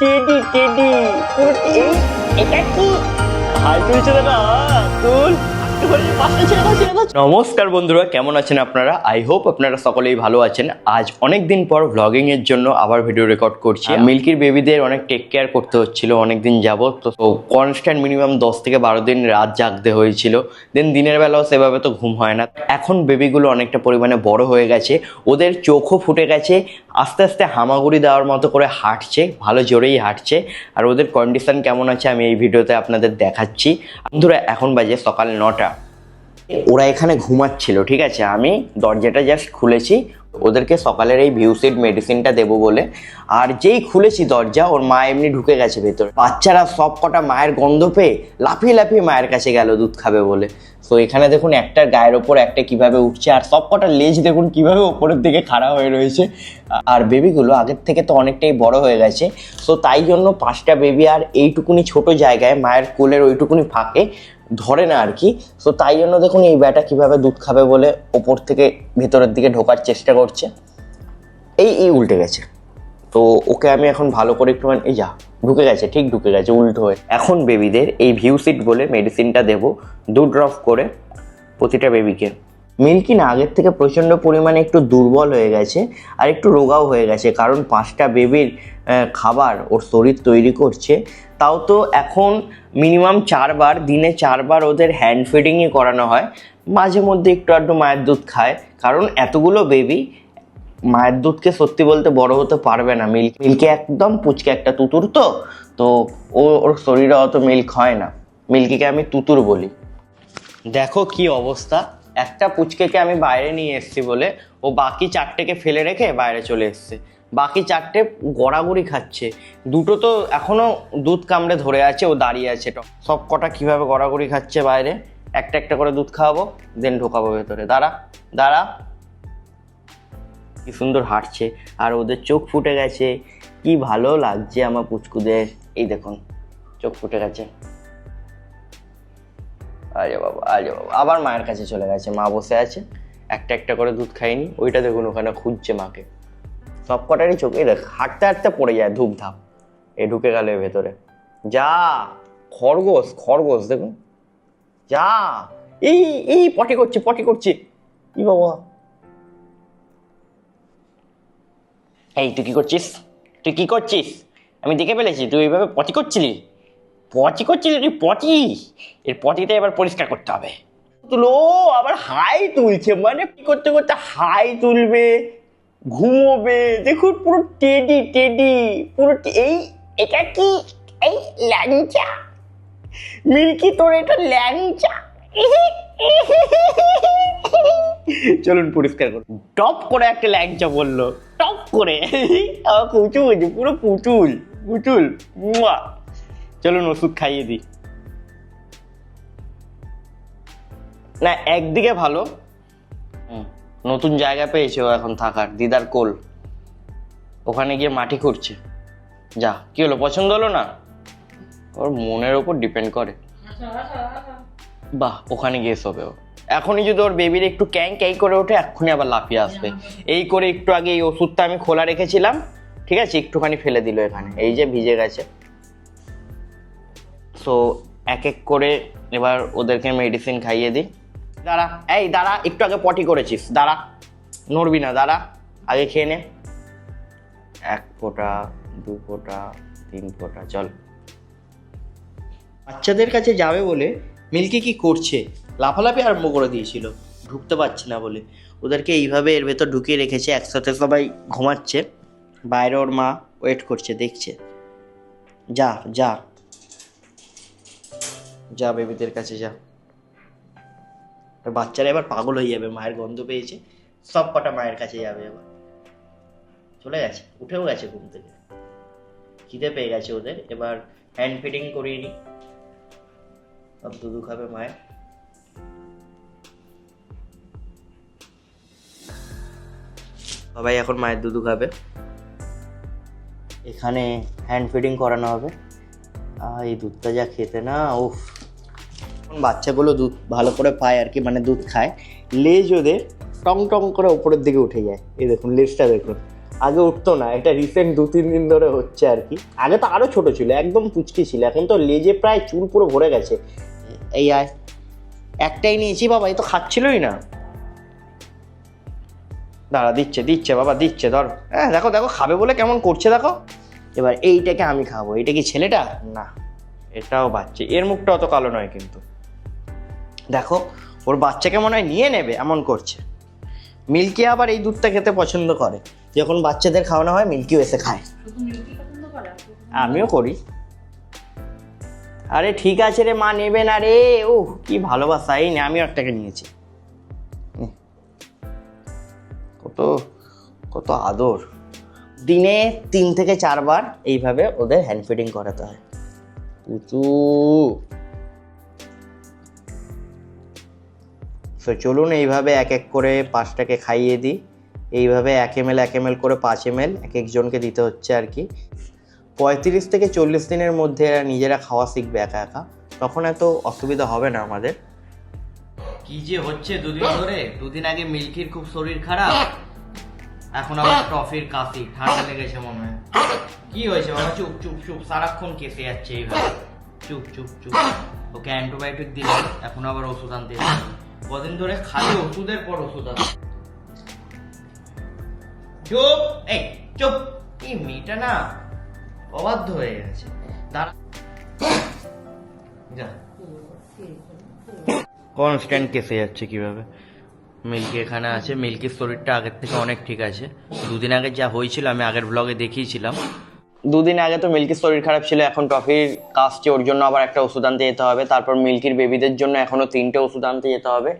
Teddy teddy এটা কি? High তুলছে দাদা তুল। নমস্কার বন্ধুরা কেমন আছেন আপনারা? আই হোপ আপনারা সকলেই ভালো আছেন। আজ অনেক দিন পর ভ্লগিং এর জন্য আবার ভিডিও রেকর্ড করছি। মিল্কির বেবিদের অনেক টেক কেয়ার করতে হচ্ছিল অনেক দিন যাবত তো কনস্ট্যান্ট মিনিমাম দশ থেকে বারো দিন রাত জাগতে হয়েছিল। দেন দিনের বেলাও সেভাবে তো ঘুম হয় না। এখন বেবিগুলো অনেকটা পরিমাণে বড় হয়ে গেছে। ওদের চোখও ফুটে গেছে। আস্তে আস্তে হামাগুড়ি দেওয়ার মতো করে হাঁটছে। ভালো জোরেই হাঁটছে। আর ওদের কন্ডিশন কেমন আছে আমি এই ভিডিওতে আপনাদের দেখাচ্ছি। বন্ধুরা এখন বাজে সকাল নটা। ওরা এখানে ঘুমাচ্ছিল, ঠিক আছে? আমি দরজাটা জাস্ট খুলেছি। ওদেরকে সকালের এই ভিউসিড মেডিসিনটা দেবো বলে। আর যেই খুলেছি দরজা, ওর মা এমনি ঢুকে গেছে ভেতরে। বাচ্চারা সব কটা মায়ের গন্ধ পেয়ে লাফিয়ে লাফিয়ে মায়ের কাছে গেল দুধ খাবে বলে। তো এখানে দেখুন একটার গায়ের ওপর একটা কীভাবে উঠছে, আর সব কটা লেজ দেখুন, কীভাবে ওপরের দিকে খাড়া হয়ে রয়েছে। আর বেবিগুলো আগের থেকে তো অনেকটাই বড় হয়ে গেছে। সো তাই জন্য পাঁচটা বেবি আর এইটুকুনি ছোট জায়গায়, মায়ের কোলের ওইটুকুনি ফাঁকে ধরে না আর কি। সো তাই জন্য দেখুন এই ব্যাটা কীভাবে দুধ খাবে বলে ওপর থেকে ভেতরের দিকে ঢোকার চেষ্টা করছে। এই এই উল্টে গেছে। তো ওকে আমি এখন ভালো করে একটু এই যা, ঢুকে গেছে, ঠিক ঢুকে গেছে, উল্টো হয়ে। এখন বেবিদের এই ভিউসিট বলে মেডিসিনটা দেবো দু ড্রপ করে প্রতিটা বেবিকে। মিল্কি না, আগের থেকে প্রচণ্ড পরিমাণে একটু দুর্বল হয়ে গেছে আর একটু রোগাও হয়ে গেছে, কারণ পাঁচটা বেবির খাবার ওর শরীর তৈরি করছে। তাও তো এখন মিনিমাম চারবার, দিনে চারবার ওদের হ্যান্ড ফিডিংই করানো হয়। মাঝে মধ্যে একটু আধটু মায়ের দুধ খায়। কারণ এতগুলো বেবি মায়ের দুধকে সত্যি বলতে বড় হতে পারবে না। মিল্ক মিল্কে একদম পুচকে একটা তুতুর তো। তো ও, ওর শরীরে অত মিল্ক হয় না। মিল্কিকে আমি তুতুর বলি। দেখো কি অবস্থা। একটা পুচকেকে আমি বাইরে নিয়ে এসেছি বলে ও বাকি চারটেকে ফেলে রেখে বাইরে চলে এসছে। বাকি চারটে গড়াগড়ি খাচ্ছে। দুটো তো এখনও দুধ কামড়ে ধরে আছে, ও দাঁড়িয়ে আছে ট- সব কটা কীভাবে গড়াগড়ি খাচ্ছে বাইরে? একটা একটা করে দুধ খাওয়াবো দেন ঢোকাবো ভেতরে। দাঁড়া দাঁড়া। কি সুন্দর হাঁটছে। আর ওদের চোখ ফুটে গেছে। কি ভালো লাগছে আমার পুচকুদের। এই দেখুন, চোখ ফুটে গেছে। আরে বাবা আরে বাবা। আবার মায়ের কাছে চলে গেছে। মা বসে আছে। একটা একটা করে দুধ খাইনি। ওইটা দেখুন, ওখানে খুঁজছে মাকে। সব কটারই চোখ। এই দেখ, হাঁটতে হাঁটতে পড়ে যায় ধূপ ধাপ এ ঢুকে গেল এর ভেতরে। যা, খরগোশ খরগোশ, দেখুন। যা, এই এই, পটি করছে পটি করছে। ই বাবা। এই, তুই কি করছিস? তুই কি করছিস? আমি দেখে ফেলেছি, তুই এইভাবে পটি করছিলি? পটি করছিলি তুই পটি? এর পটিতে এবার পরিষ্কার করতে হবে। তুলো, আবার হাই তুলছে মানে কি করতে করতে হাই তুলবে? ঘুমোবে, দেখুন পুরো টেডি টেডি, পুরো এই, এটা কি? এই ল্যাংচা? মিল্কি, তোর এটা ল্যাংচা? চলুন পরিষ্কার করুন। টপ করে একটা ল্যাংচা বলল। টপ করে। হয়েছে, পুরো পুতুল পুতুল। মুয়া। চলুন ওষুধ খাইয়ে দিই। না, একদিকে ভালো। নতুন জায়গা পেয়েছে ও এখন থাকার, দিদার কোল। ওখানে গিয়ে মাটি খুঁড়ছে। যা, কি হলো, পছন্দ হলো না? ওর মনের ওপর ডিপেন্ড করে। বাহ, ওখানে গিয়ে শোবে ও। এখনই যদি ওর বেবির একটু ক্যাং ক্যাই করে ওঠে, এক্ষুনি আবার লাফিয়ে আসবে। এই করে একটু আগে এই ওষুধটা আমি খোলা রেখেছিলাম, ঠিক আছে? একটুখানি ফেলে দিল এখানে। এই যে ভিজে গেছে। সো এক এক করে এবার ওদেরকে মেডিসিন খাইয়ে দিই। দাঁড়া। এই, দাঁড়া, একটু আগে পটি করেছিস। দাঁড়া, নড়বি না, দাঁড়া। আগে খেয়ে নে। এক ফোঁটা, দু ফোঁটা, তিন ফোঁটা, চল। বাচ্চাদের কাছে যাবে বলে মিল্কি কি করছে? লাফালাফি আরম্ভ করে দিয়েছিল। ঢুকতে পারছি না বলে। ওদেরকে এইভাবে এর ভেতর ঢুকিয়ে রেখেছে, একসাথে সবাই ঘুমাচ্ছে। বাইরে ওর মা ওয়েট করছে, দেখছে। যা যা। যা, বেবিদের কাছে যা। বাচ্চারা এবার পাগল হয়ে যাবে, মায়ের গন্ধ পেয়েছে, সব কটা মায়ের কাছে যাবে এবার। চলে গেছে, উঠেও গেছে ঘুম থেকে। খিদে পেয়ে গেছে ওদের, এবার হ্যান্ড ফিডিং করিয়ে নি সব দুধু খাবে মায়ের। সবাই এখন মায়ের দুধু খাবে। এখানে হ্যান্ড ফিডিং করানো হবে। এই দুধটা যা খেতে না, উফ। বাচ্চাগুলো দুধ ভালো করে পায় আর কি মানে দুধ খায়। লেজ ওদের টং টং করে উপরের দিকে উঠে যায়। এই দেখুন, লেজটা দেখুন। আগে উঠতো না, এটা রিসেন্ট দু, তিন দিন ধরে হচ্ছে আর কি। আগে তো আরও ছোট ছিল, একদম পুচকি ছিল। এখন তো লেজে প্রায় চুল পুরো ভরে গেছে। এই আয়, একটাই নিয়েছি বাবা এই তো খাচ্ছিলই না। দাঁড়া, দিচ্ছে দিচ্ছে বাবা, দিচ্ছে, ধর। হ্যাঁ দেখো দেখো, খাবে বলে কেমন করছে, দেখো। এবার এইটাকে আমি খাব। এটা কি ছেলেটা? না, এটাও বাচ্চা। এর মুখটা অত কালো নয় কিন্তু। দেখো, ওর বাচ্চাকে মনে হয় নিয়ে নেবে, এমন করছে। মিল্কি আবার এই দুধটা খেতে পছন্দ করে। যখন বাচ্চাদের খাওয়ানো হয়, মিল্কিও এসে খায়। আমিও করি। আরে ঠিক আছে রে, মা নেবে না রে। ও কি ভালোবাসা। এই নে, আমিও একটাকে নিয়েছি। কত কত আদর। দিনে তিন থেকে চারবার এইভাবে ওদের হ্যান্ড ফিডিং করাতে হয়। উঁচু তো চলুন এইভাবে এক এক করে পাঁচটাকে খাইয়ে দিই। এইভাবে এক এম এল এক এম এল করে পাঁচ এম এল এক একজনকে দিতে হচ্ছে আর কি। পঁয়ত্রিশ থেকে চল্লিশ দিনের মধ্যে এরা নিজেরা খাওয়া শিখবে একা একা। তখন এত অসুবিধা হবে না আমাদের। কি যে হচ্ছে দুদিন ধরে? দুদিন আগে মিল্কির খুব শরীর খারাপ। এখন আবার টফির কাশি, ঠান্ডা লেগেছে মনে হয়। কি হয়েছে বাবা? চুপ চুপ চুপ। সারাক্ষণ কেসে যাচ্ছে এইভাবে। চুপ চুপ চুপ। ওকে অ্যান্টিবায়োটিক দিলাম, এখন আবার ওষুধ আনতে। কদিন ধরে খালি ওষুধের পর ওষুধ আছে। চুপ! এই চুপ! এই মেয়েটা না অবাধ্য হয়ে গেছে। কনস্ট্যান্ট কেসে যাচ্ছে কীভাবে? মিল্কি এখানে আছে। মিল্কির শরীরটা আগের থেকে অনেক ঠিক আছে। দুদিন আগে যা হয়েছিল আমি আগের ব্লগে দেখিয়েছিলাম। দুদিন আগে তো মিল্কির শরীর খারাপ ছিল, এখন টফির কাজটি ওর জন্য আবার একটা ওষুধ আনতে যেতে হবে। তারপর মিল্কির বেবিদের জন্য এখনও তিনটে ওষুধ আনতে যেতে হবে।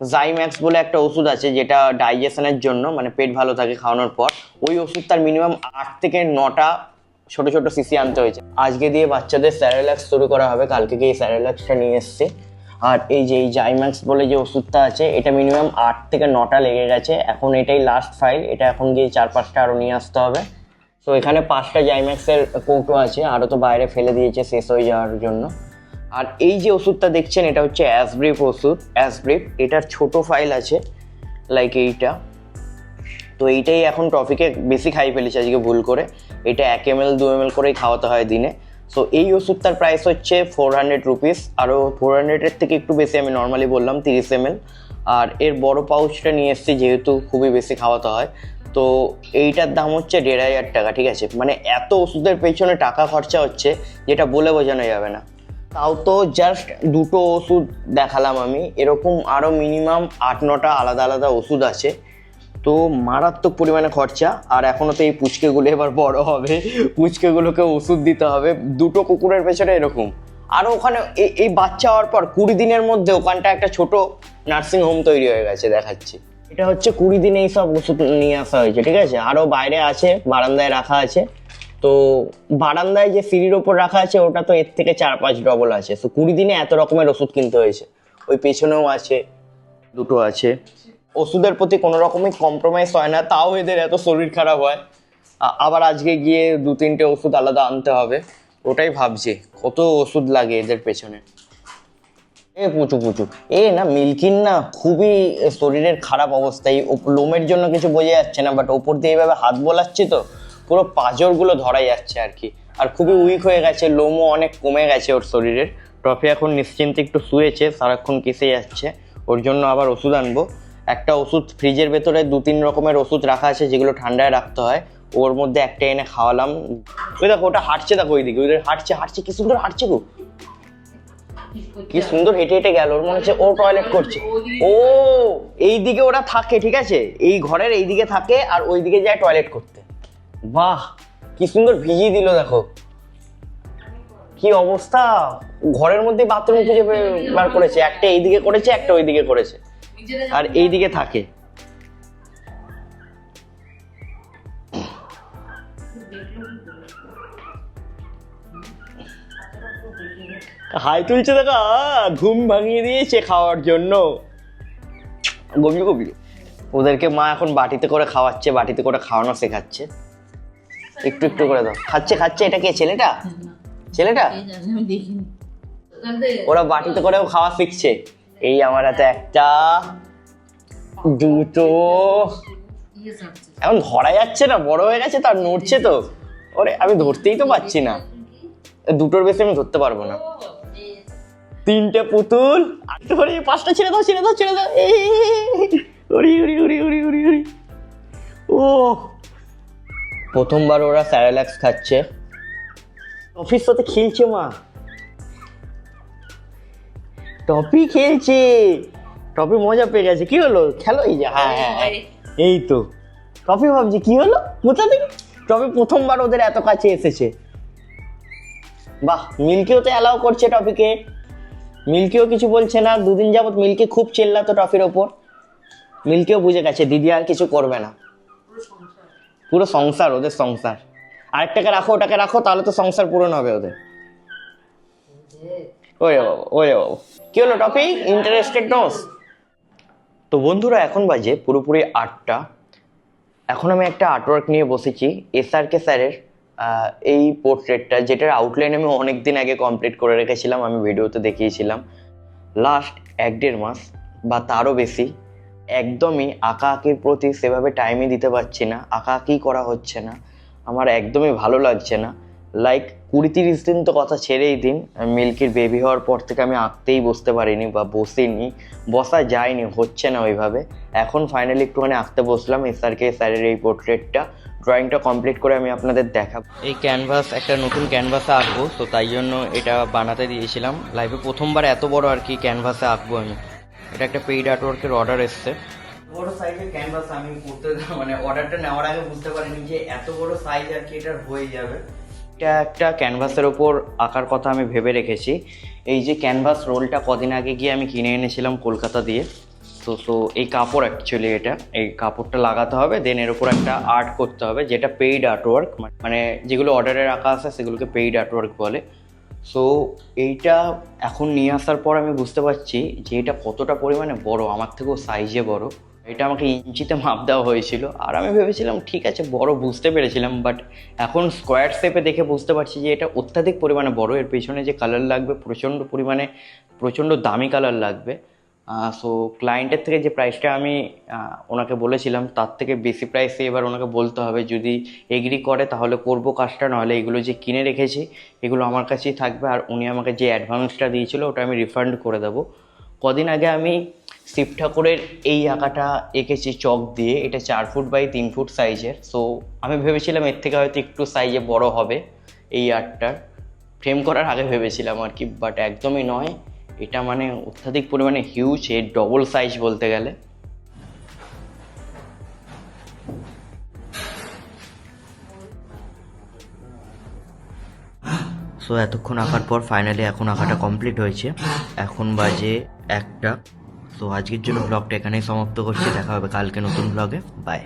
জাইম্যাক্স বলে একটা ওষুধ আছে যেটা ডাইজেশনের জন্য মানে পেট ভালো থাকে খাওয়ানোর পর, ওই ওষুধ তার মিনিমাম আট থেকে নটা ছোট ছোট সিসি আনতে হয়েছে। আজকে দিয়ে বাচ্চাদের স্যারেলাক্স শুরু করা হবে, কালকে গিয়ে স্যারেলাক্সটা নিয়ে এসছে। আর এই যে এই জাইম্যাক্স বলে যে ওষুধটা আছে, এটা মিনিমাম আট থেকে নটা লেগে গেছে। এখন এটাই লাস্ট ফাইল এটা এখন গিয়ে চার পাঁচটা আরও নিয়ে আসতে হবে। তো এখানে পাঁচটা জাইম্যাক্সের কৌটো আছে, আরও তো বাইরে ফেলে দিয়েছে, শেষ হয়ে যাওয়ার জন্য। আর এই যে ওষুধটা দেখছেন, এটা হচ্ছে অ্যাসব্রিপ ওষুধ। অ্যাসব্রিপ এটার ছোট ফাইল আছে লাইক এইটা। তো এইটাই এখন টপিকে বেশি খাই ফেলেছে আজকে ভুল করে। এটা এক এম এল দু এম এল করেই খাওয়াতে হয় দিনে। সো এই ওষুধটার প্রাইস হচ্ছে ফোর হান্ড্রেড রুপিস আরও ফোর হান্ড্রেডের থেকে একটু বেশি আমি নর্মালি বললাম, তিরিশ এম এল আর এর বড় পাউচটা নিয়ে এসেছি, যেহেতু খুবই বেশি খাওয়াতে হয়। তো এইটার দাম হচ্ছে দেড় হাজার টাকা, ঠিক আছে? মানে এত ওষুধের পেছনে টাকা খরচা হচ্ছে যেটা বলে বোঝানো যাবে না। তাও তো জাস্ট দুটো ওষুধ দেখালাম আমি। এরকম আরও মিনিমাম আট, নটা আলাদা আলাদা ওষুধ আছে। তো মারাত্মক পরিমাণে খরচা। আর এখনও তো এই পুচকেগুলো এবার বড় হবে। পুচকেগুলোকে ওষুধ দিতে হবে। দুটো কুকুরের পেছনে এরকম। আরও ওখানে এই- বাচ্চা হওয়ার পর কুড়ি দিনের মধ্যে ওখানটা একটা ছোট নার্সিং হোম তৈরি হয়ে গেছে, দেখাচ্ছি। এটা হচ্ছে কুড়ি দিনে এই সব ওষুধ নিয়ে আসা হয়েছে, ঠিক আছে? আরও বাইরে আছে, বারান্দায় রাখা আছে। তো বারান্দায় যে সিঁড়ির ওপর রাখা আছে, ওটা তো এর থেকে চার পাঁচ ডবল আছে। তো কুড়ি দিনে এত রকমের ওষুধ কিনতে হয়েছে। ওই পেছনেও আছে, দুটো আছে। ওষুধের প্রতি কোনো রকমই কম্প্রোমাইজ হয় না, তাও এদের এত শরীর খারাপ হয়। আবার আজকে গিয়ে দু তিনটে ওষুধ আলাদা আনতে হবে। ওটাই ভাবছি, কত ওষুধ লাগে এদের পেছনে। এ পুচু পুচু। এ না, মিল্কির না খুবই শরীরের খারাপ অবস্থা এই লোমের জন্য কিছু বোঝা যাচ্ছে না বাট ওপর দিয়ে এইভাবে হাত বোলাচ্ছি তো, পুরো পাঁজরগুলো ধরা যাচ্ছে আর কি। আর খুবই উইক হয়ে গেছে, লোমও অনেক কমে গেছে ওর শরীরের। ট্রফি এখন নিশ্চিন্তে একটু শুয়েছে, সারাক্ষণ কেসে যাচ্ছে, ওর জন্য আবার ওষুধ আনব। একটা ওষুধ ফ্রিজের ভেতরে দু তিন রকমের ওষুধ রাখা আছে, যেগুলো ঠান্ডায় রাখতে হয়। ওর মধ্যে একটা এনে খাওয়ালাম। ওই দেখো, ওটা হাঁটছে, দেখো ওইদিকে ওইদিকে হাঁটছে হাঁটছে, কি সুন্দর হাঁটছে গো। কি সুন্দর হেঁটে হেঁটে গেল ওর মনে হচ্ছে ও টয়লেট করছে। ও এই দিকে ওরা থাকে ঠিক আছে? এই ঘরের এই দিকে থাকে আর ওই দিকে যায় টয়লেট করতে। বাহ কি সুন্দর ভিজিয়ে দিল দেখো। কি অবস্থা? ঘরের মধ্যে বাথরুম খুঁজে বার করেছে। একটা এই দিকে করেছে একটা ওই দিকে করেছে। আর এই দিকে থাকে। হাই তুলছে দেখা ঘুম ভাঙিয়ে দিয়েছে খাওয়ার জন্য। গভীর গভীর। ওদেরকে মা এখন বাটিতে করে খাওয়াচ্ছে, বাটিতে করে খাওয়ানো শেখাচ্ছে। একটু একটু করে দাও। খাচ্ছে খাচ্ছে, এটা কে, ছেলেটা? ছেলেটা? ওরা বাটিতে করেও খাওয়া শিখছে। এই আমার হাতে একটা, দুটো। এখন ধরা যাচ্ছে না, বড় হয়ে গেছে, তার নড়ছে তো। ওরে, আমি ধরতেই তো পাচ্ছি না। দুটোর বেশি আমি ধরতে পারব না। তিনটে পুতুল আর পাঁচটা ছেড়ে দাও ছেড়ে দাও ছেড়ে দাও উড়ি উড়ি উড়ি উড়ি উড়ি উড়ি। ও প্রথমবার ওরা স্যারেলাক্স খাচ্ছে। অফিস সাথে খেলছে মা। টপি খেলছে। টপি মজা পেয়ে গেছে। কি হলো? খেলো এই যে হ্যাঁ হ্যাঁ হ্যাঁ। এই তো। টপি ভাবছি, কি হলো? কোথা থেকে? টপি প্রথমবার ওদের এত কাছে এসেছে। বাহ, মিল্কিও তো অ্যালাউ করছে টপিকে মিল্কিও কিছু বলছে না, দুদিন যাবত মিল্কি খুব চেল্লাতো টপির ওপর। মিল্কিও বুঝে গেছে, দিদি আর কিছু করবে না। পুরো সংসার, ওদের সংসার। আরেকটাকে রাখো, ওটাকে রাখো, তাহলে তো সংসার পূরণ হবে ওদের। ওরে বাবা ওরে বাবা। কি হলো টপি ইন্টারেস্টেড নোস তো বন্ধুরা, এখন বাজে পুরোপুরি আটটা। এখন আমি একটা আর্টওয়ার্ক নিয়ে বসেছি এস আর কে স্যারের এই পোর্ট্রেটটা যেটার আউটলাইন আমি অনেক দিন আগে কমপ্লিট করে রেখেছিলাম, আমি ভিডিওতে দেখিয়েছিলাম। লাস্ট এক দেড় মাস, বা তারও বেশি, একদমই আঁকা আঁকির প্রতি সেভাবে টাইমই দিতে পারছি না আঁকা আঁকি করা হচ্ছে না, আমার একদমই ভালো লাগছে না। লাইক কুড়ি তিরিশ দিন তো কথা ছেড়েই দিন, মিল্কির বেবি হওয়ার পর থেকে আমি আঁকতেই বসতে পারিনি, বা বসিনি, বসা যায়নি, হচ্ছে না ওইভাবে। এখন ফাইনালি একটুখানি আঁকতে বসলাম এসআরকে স্যারের এই পোর্ট্রেটটা ড্রয়িংটা কমপ্লিট করে আমি আপনাদের দেখাবো। এই ক্যানভাস একটা নতুন ক্যানভাসে আঁকবো তো তাই জন্য এটা বানাতে দিয়েছিলাম। লাইফে প্রথমবার এত বড় আর কি ক্যানভাসে আঁকবো আমি। এটা একটা পেইড আর্টওয়ার্কের অর্ডার এসছে। বড় সাইজের ক্যানভাস আমি করতে মানে অর্ডারটা নেওয়ার আগে বুঝতে পারিনি যে এত বড় সাইজ আর কি এটার হয়ে যাবে। এটা একটা ক্যানভাসের ওপর আঁকার কথা আমি ভেবে রেখেছি। এই যে ক্যানভাস রোলটা কদিন আগে গিয়ে আমি কিনে এনেছিলাম কলকাতা দিয়ে তো সো এই কাপড় অ্যাকচুয়ালি এটা, এই কাপড়টা লাগাতে হবে দেন এর উপর একটা আর্ট করতে হবে, যেটা পেইড আর্টওয়ার্ক মানে যেগুলো অর্ডারে রাখা আছে, সেগুলোকে পেইড আর্টওয়ার্ক বলে। সো এইটা এখন নিয়ে আসার পর আমি বুঝতে পারছি যে এটা কতটা পরিমাণে বড়, আমার থেকেও সাইজে বড়। এটা আমাকে ইঞ্চিতে মাপ দেওয়া হয়েছিল, আর আমি ভেবেছিলাম, ঠিক আছে, বড় বুঝতে পেরেছিলাম বাট এখন স্কোয়ার শেপে দেখে বুঝতে পারছি যে এটা অত্যাধিক পরিমাণে বড়। এর পেছনে যে কালার লাগবে, প্রচণ্ড পরিমাণে, প্রচণ্ড দামি কালার লাগবে। সো ক্লায়েন্টের থেকে যে প্রাইসটা আমি ওনাকে বলেছিলাম, তার থেকে বেশি প্রাইসে এবার ওনাকে বলতে হবে, যদি এগ্রি করে, তাহলে করব কাজটা, নাহলে এগুলো যে কিনে রেখেছি, এগুলো আমার কাছেই থাকবে, আর উনি আমাকে যে অ্যাডভান্সটা দিয়েছিল, ওটা আমি রিফান্ড করে দেবো। কদিন আগে আমি শিব ঠাকুরের এই আঁকাটা এঁকেছি চক দিয়ে, এটা চার ফুট বাই তিন ফুট সাইজের সো আমি ভেবেছিলাম এর থেকে হয়তো একটু সাইজে বড় হবে এই আর্টটার ফ্রেম করার আগে ভেবেছিলাম আর কি বাট একদমই নয়। এটা মানে অত্যাধিক পরিমাণে হিউজ এর ডবল সাইজ বলতে গেলে। সো এতক্ষণ আঁকার পর ফাইনালি এখন আঁকাটা কমপ্লিট হয়েছে। এখন বাজে একটা। সো আজকের জন্য ব্লগটা এখানেই সমাপ্ত করছি। দেখা হবে কালকে নতুন ব্লগে বাই